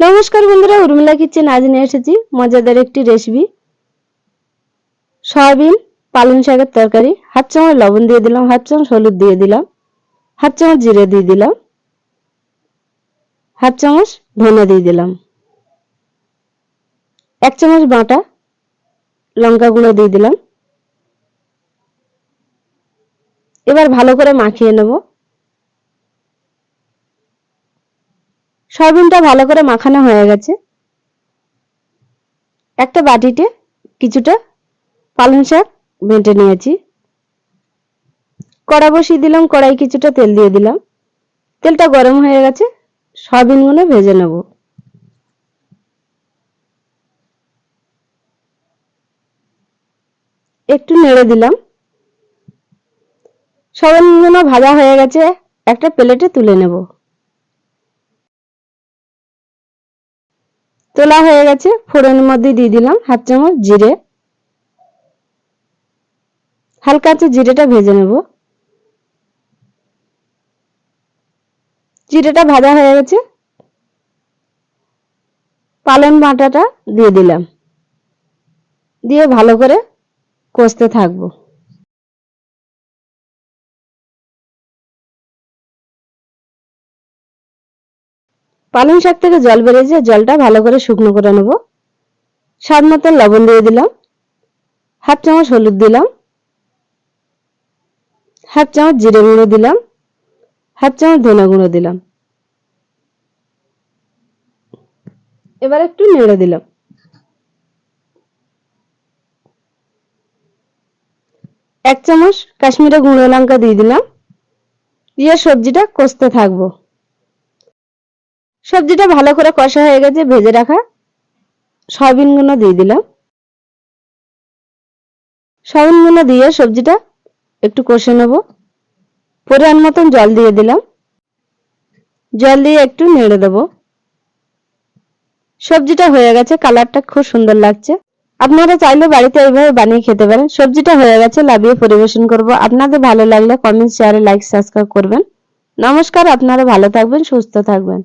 নমস্কার বন্ধুরা, উর্মিলা কিচেন আজ নিয়ে এসেছি মজাদার একটি রেসিপি সয়াবিন, পালং শাকের তরকারি, হাফ চামচ লবণ দিয়ে দিলাম, হাফ চামচ হলুদ দিয়ে দিলাম, হাফ চামচ জিরে দিয়ে দিলাম, হাফ চামচ ধনে দিয়ে দিলাম, এক চামচ বাটা, লঙ্কা গুঁড়ো দিয়ে দিলাম। এবার ভালো করে মাখিয়ে নেব। সয়াবিনটা ভালো করে মাখানো হয়ে গেছে। একটা বাটিতে কিছুটা পালং শাক বেটে নিয়েছি। কড়া বসিয়ে দিলাম, কড়াই কিছুটা তেল দিয়ে দিলাম। তেলটা গরম হয়ে গেছে, সয়াবিনগুলো ভেজে নেব। একটু নেড়ে দিলাম। সয়াবিনগুলো ভাজা হয়ে গেছে, একটা প্লেটে তুলে নেব। তোলা হয়ে গেছে। ফোড়নের মধ্যে দিয়ে দিলাম হাফ চামচ জিরে। হালকা আছে জিরেটা ভেজে নেব। জিরেটা ভাজা হয়ে গেছে। পালন বাটাটা দিয়ে দিলাম। দিয়ে ভালো করে কষতে থাকব। পালং শাক থেকে জল বেরিয়েছে, জলটা ভালো করে শুকনো করে নেব। স্বাদ মতো লবণ দিয়ে দিলাম। হাফ চামচ হলুদ দিলাম। হাফ চামচ জিরে গুঁড়ো দিলাম। হাফ চামচ ধনে গুঁড়ো দিলাম। এবার একটু নেড়ে দিলাম। এক চামচ কাশ্মীরে গুঁড়ো লঙ্কা দিয়ে দিলাম। দিয়ে সবজিটা কষতে থাকব। সবজিটা ভালো করে কষা হয়ে গেছে, ভেজে রাখা। সয়াবিনগুলো দিয়ে দিলাম। সয়াবিনগুলো দিয়ে সবজিটা একটু কষে নেব। পরিমাণ মতন জল দিয়ে দিলাম। জল দিয়ে একটু নেড়ে দেব। সবজিটা হয়ে গেছে, কালারটা খুব সুন্দর লাগছে। আপনারা চাইলে বাড়িতে এইভাবে বানিয়ে খেতে পারেন। সবজিটা হয়ে গেছে, লাভিয়ে পরিবেশন করব। আপনাদের ভালো লাগলে কমেন্ট শেয়ারে লাইক সাবস্ক্রাইব করবেন। নমস্কার, আপনারা ভালো থাকবেন, সুস্থ থাকবেন।